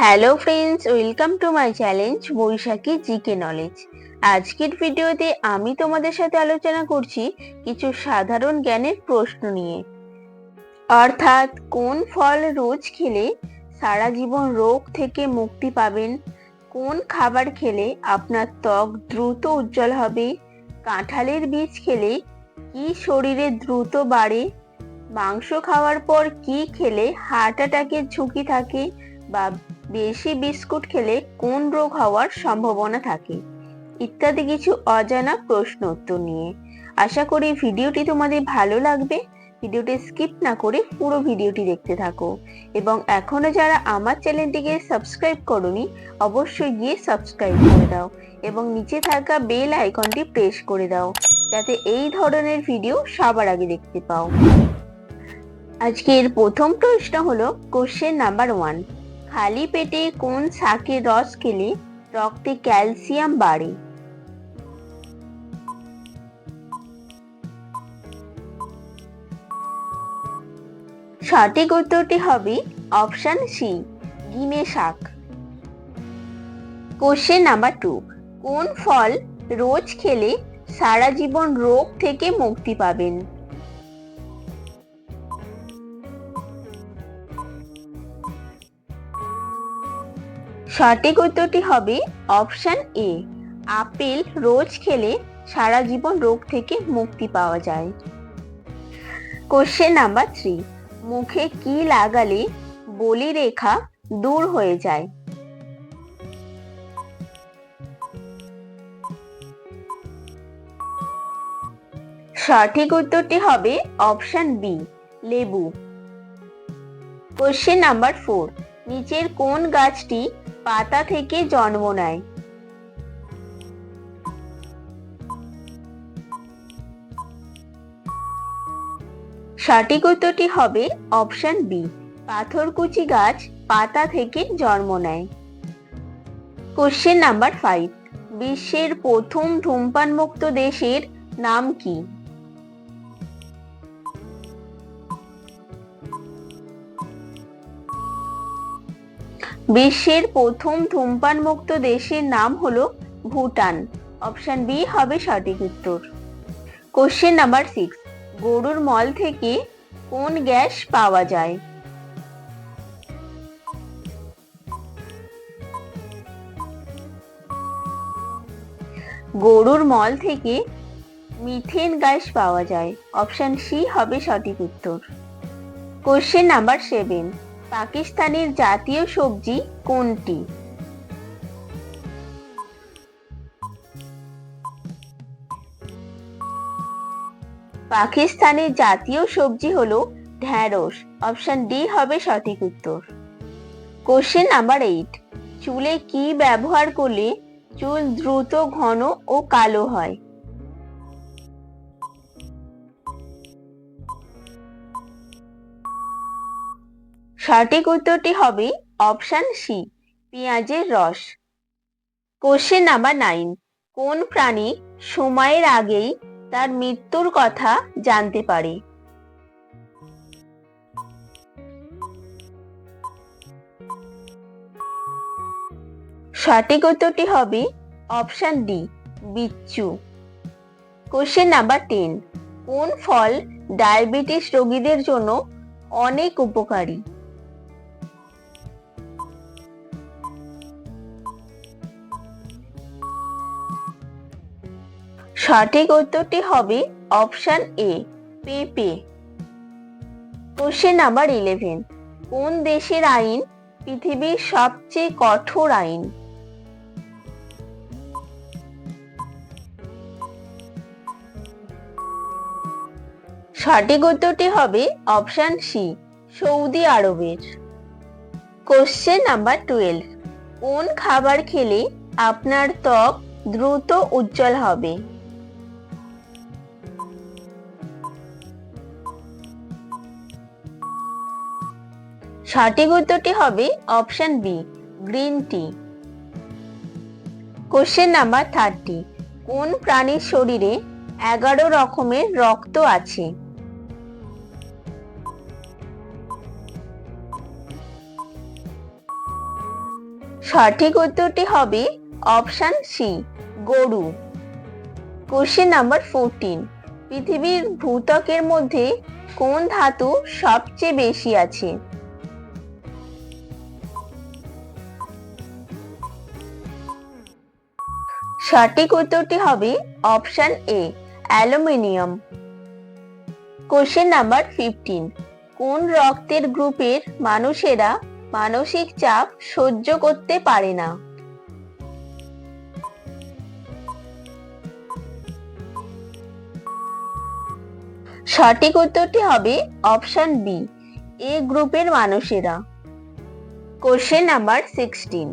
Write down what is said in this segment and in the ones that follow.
Hello friends welcome to my challenge Baishakhi GK knowledge আজকের ভিডিওতে আমি তোমাদের সাথে আলোচনা করছি কিছু সাধারণ জ্ঞানের প্রশ্ন নিয়ে। অর্থাৎ কোন ফল রোজ খেলে সারা জীবন রোগ থেকে মুক্তি পাবেন? কোন খাবার খেলে আপনার ত্বক দ্রুত উজ্জ্বল হবে? কাঁঠালের বীজ খেলে কি শরীরে দ্রুত বাড়ে? মাংস খাওয়ার পর কি খেলে হার্ট অ্যাটাকের ঝুঁকি থাকে? বা বেশি বিস্কুট খেলে কোন রোগ হওয়ার সম্ভাবনা থাকে? ইত্যাদি কিছু অজানা প্রশ্ন উত্তর নিয়ে। আশা করি ভিডিওটি তোমাদের ভালো লাগবে। ভিডিওটি স্কিপ না করে পুরো ভিডিওটি দেখতে থাকো। এবং এখনও যারা আমার চ্যানেলটিকে সাবস্ক্রাইব করনি, অবশ্যই গিয়ে সাবস্ক্রাইব করে দাও এবং নিচে থাকা বেল আইকনটি প্রেস করে দাও, যাতে এই ধরনের ভিডিও সবার আগে দেখতে পাও। আজকের প্রথম প্রশ্ন হলো কোশ্চেন নাম্বার ওয়ান খালি পেটে কোন শাকের রস খেলে রক্তে ক্যালসিয়াম বাড়ে? সঠিক উত্তরটি হবে অপশন সি গিমে শাক। কোশ্চেন নাম্বার টু, কোন ফল রোজ খেলে সারা জীবন রোগ থেকে মুক্তি পাবেন? সঠিক উত্তরটি হবে অপশন এ। আপেল রোজ খেলে সারা জীবন রোগ থেকে মুক্তি পাওয়া যায়। কোশ্চেন নাম্বার থ্রি, মুখে কি লাগালে বলি রেখা দূর হয়ে যায়? সঠিক উত্তরটি হবে অপশন বি, লেবু। কোশ্চেন নাম্বার ফোর, নিচের কোন গাছটি পাতা থেকে জন্ম নেয়। সঠিক উত্তরটি হবে অপশন বি। পাথরকুচি গাছ পাতা থেকে জন্ম নেয়। কোশ্চেন নাম্বার ফাইভ বিশ্বের প্রথম ধূমপান মুক্ত দেশের নাম কি? বিশ্বের প্রথম ধূমপান মুক্ত দেশের নাম হলো ভুটান। অপশন বি হবে সঠিক উত্তর। কোশ্চেন নাম্বার সিক্স গরুর মল থেকে কোন গ্যাস পাওয়া যায়? গরুর মল থেকে মিথেন গ্যাস পাওয়া যায়। অপশন সি হবে সঠিক উত্তর। কোশ্চেন নাম্বার সেভেন পাকিস্তানের জাতীয় সবজি কোনটি? পাকিস্তানের জাতীয় সবজি হলো ঢ্যাঁড়স। অপশন ডি হবে সঠিক উত্তর। কোশ্চেন নাম্বার এইট, চুলে কি ব্যবহার করলে চুল দ্রুত ঘন ও কালো হয়? সঠিক উত্তরটি হবে অপশন সি, পেঁয়াজের রস। কোশ্চেন নাম্বার নাইন কোন প্রাণী সময়ের আগেই তার মৃত্যুর কথা জানতে পারে? সঠিক উত্তরটি হবে অপশন ডি, বিচ্ছু। কোশ্চেন নাম্বার টেন কোন ফল ডায়াবেটিস রোগীদের জন্য অনেক উপকারী? সঠিক উত্তরটি হবে অপশন এ পেপে কোশ্চেন নাম্বার ইলেভেন কোন দেশের আইন পৃথিবীর সবচেয়ে কঠোর আইন? সঠিক উত্তরটি হবে অপশন সি সৌদি আরবের। কোশ্চেন নাম্বার টুয়েলভ কোন খাবার খেলে আপনার ত্বক দ্রুত উজ্জ্বল হবে? সঠিক উত্তরটি হবে option B, green tea. Question number thirty কোন প্রাণীর শরীরে এগারো রকমের রক্ত আছে? সঠিক উত্তরটি হবে অপশান সি, গরু। কোশ্চেন নাম্বার ফোরটিন পৃথিবীর ভূত্বকের মধ্যে কোন ধাতু সবচেয়ে বেশি আছে? সঠিক উত্তরটি হবে option A aluminium. Question number fifteen কোন রক্তের গ্রুপের মানুষেরা মানসিক চাপ সহ্য করতে পারে না? সঠিক উত্তরটি হবে অপশন বি এ গ্রুপের মানুষেরা। কোশ্চেন নাম্বার সিক্সটিন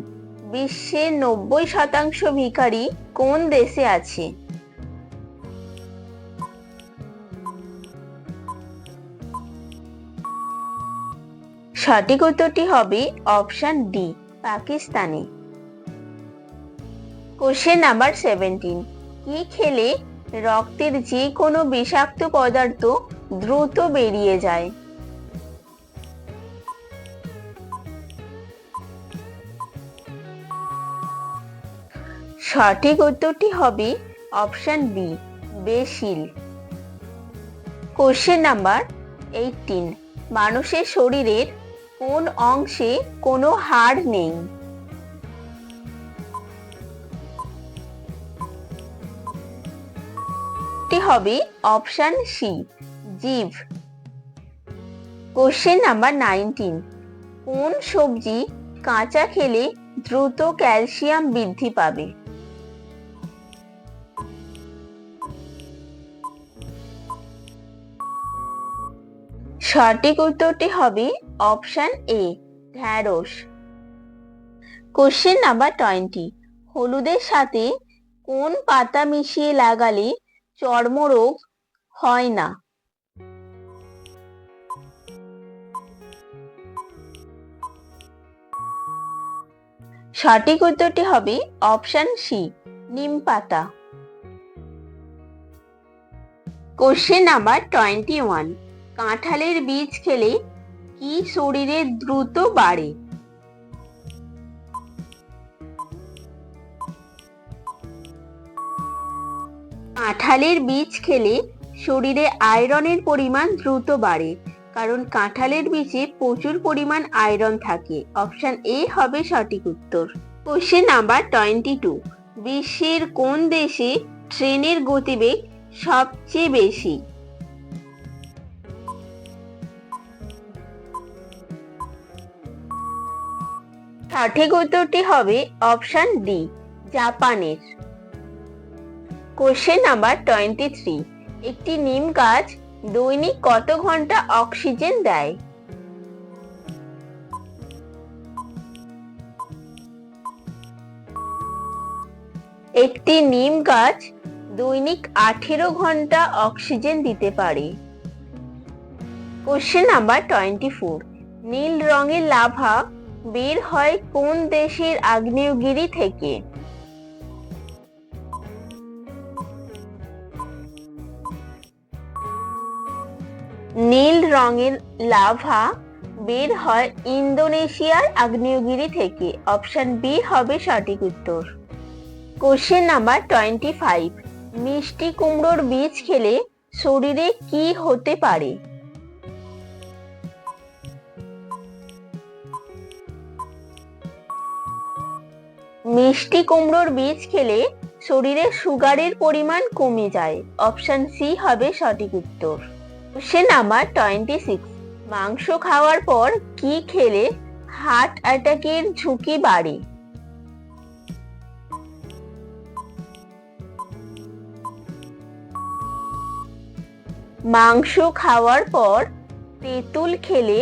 বিশ্বের নব্বই শতাংশ ভিখারি কোন দেশে আছে? সঠিক উত্তরটি হবে অপশন ডি, পাকিস্তানে। কোশ্চেন নাম্বার সেভেন্টিন, কি খেলে রক্তের যে কোনো বিষাক্ত পদার্থ দ্রুত বেরিয়ে যায়? সঠিক উত্তরটি হবে অপশন বি, বেশিল। কোশ্চেন নাম্বার এইটিন মানুষের শরীরের কোন অংশে কোনো হাড় নেই? হবে অপশন সি, জীব। কোশ্চেন নাম্বার নাইনটিন কোন সবজি কাঁচা খেলে দ্রুত ক্যালসিয়াম বৃদ্ধি পাবে? সঠিক উত্তরটি হবে অপশন এ, ঢ্যাঁড়স। কোশ্চেন নাম্বার টোয়েন্টি হলুদের সাথে কোন পাতা মিশিয়ে লাগালে চর্মরোগ হয় না? সঠিক উত্তরটি হবে অপশন সি নিম পাতা। কোশ্চেন নাম্বার টোয়েন্টি ওয়ান কাঁঠালের বীজ খেলে কি শরীরে দ্রুত বাড়ে? কাঁঠালের বীজ খেলে শরীরে আয়রনের পরিমাণ দ্রুত বাড়ে, কারণ কাঁঠালের বীজে প্রচুর পরিমাণ আয়রন থাকে। অপশন এ হবে সঠিক উত্তর। কোশ্চেন নাম্বার টোয়েন্টি টু বিশ্বের কোন দেশে ট্রেনের গতিবেগ সবচেয়ে বেশি? সঠিক উত্তরটি হবে অপশন ডি, জাপানের। কোশ্চেন নাম্বার টোয়েন্টি থ্রি, একটি নিম গাছ দৈনিক কত ঘণ্টা অক্সিজেন দেয়? একটি নিম গাছ দৈনিক আঠেরো ঘণ্টা অক্সিজেন দিতে পারে। কোশ্চেন নাম্বার টোয়েন্টি ফোর, নীল রঙের লাভা বের হয় কোন দেশের আগ্নেয়গিরি থেকে? নীল রঙের লাভা বের হয় ইন্দোনেশিয়ার আগ্নেয়গিরি থেকে। অপশন বি হবে সঠিক উত্তর। Question number twenty five. মিষ্টি কুমড়োর বীজ খেলে শরীরে কি হতে পারে? মিষ্টি কুমড়োর বীজ খেলে শরীরে সুগারের পরিমাণ কমে যায়। অপশন সি হবে সঠিক উত্তর। কোশ্চেন নাম্বার টোয়েন্টি সিক্স মাংস খাওয়ার পর কি খেলে হার্ট অ্যাটাকের ঝুঁকি বাড়ে? মাংস খাওয়ার পর তেঁতুল খেলে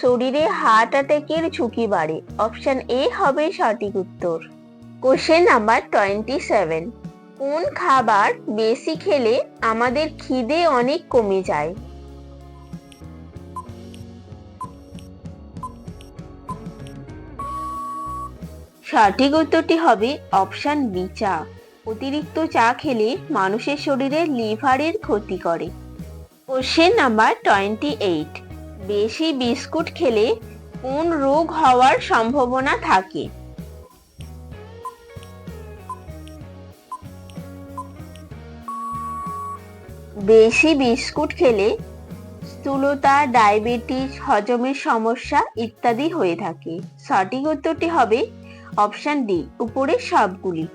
শরীরে হার্ট অ্যাটাকের ঝুঁকি বাড়ে। অপশন এ হবে সঠিক উত্তর। কোশ্চেন নাম্বার টোয়েন্টি সেভেন কোন খাবার বেশি খেলে আমাদের খিদে অনেক কমে যায়? সঠিক উত্তরটি হবে অপশন বি চা। অতিরিক্ত চা খেলে মানুষের শরীরে লিভারের ক্ষতি করে। কোশ্চেন নাম্বার টোয়েন্টি এইট বেশি বিস্কুট খেলে কোন রোগ হওয়ার সম্ভাবনা থাকে? বেশি বিস্কুট খেলে স্থূলতা, ডায়াবেটিস, হজমের সমস্যা ইত্যাদি হয়ে থাকে। সঠিক উত্তরটি হবে অপশন ডি, উপরের সবগুলি।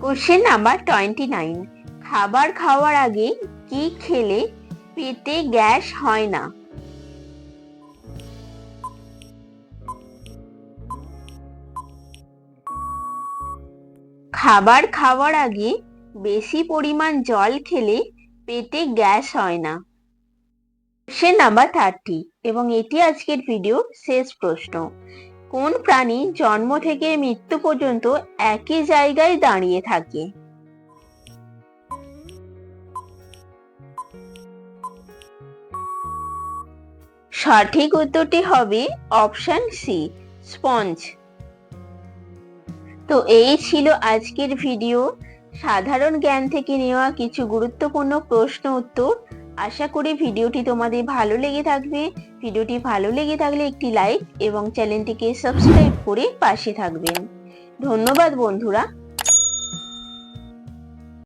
কোশ্চেন নাম্বার টোয়েন্টি নাইন, খাবার খাওয়ার আগে কি খেলে পেটে গ্যাস হয় না? খাবার খাওয়ার আগে বেশি পরিমাণ জল খেলে পেটে গ্যাস হয় না। কোশ্চেন নাম্বার থার্টি এবং এটি আজকের ভিডিও শেষ প্রশ্ন। কোন প্রাণী জন্ম থেকে মৃত্যু পর্যন্ত একই জায়গায় দাঁড়িয়ে থাকে? সঠিক উত্তরটি হবে অপশন সি স্পঞ্জ তো এই ছিল আজকের ভিডিও সাধারণ জ্ঞান থেকে নেওয়া কিছু গুরুত্বপূর্ণ প্রশ্ন উত্তর। আশা করি ভিডিওটি তোমাদের ভালো লেগে থাকবে। ভিডিওটি ভালো লেগে থাকলে একটি লাইক এবং চ্যানেলটিকে সাবস্ক্রাইব করে পাশে থাকবেন। ধন্যবাদ বন্ধুরা।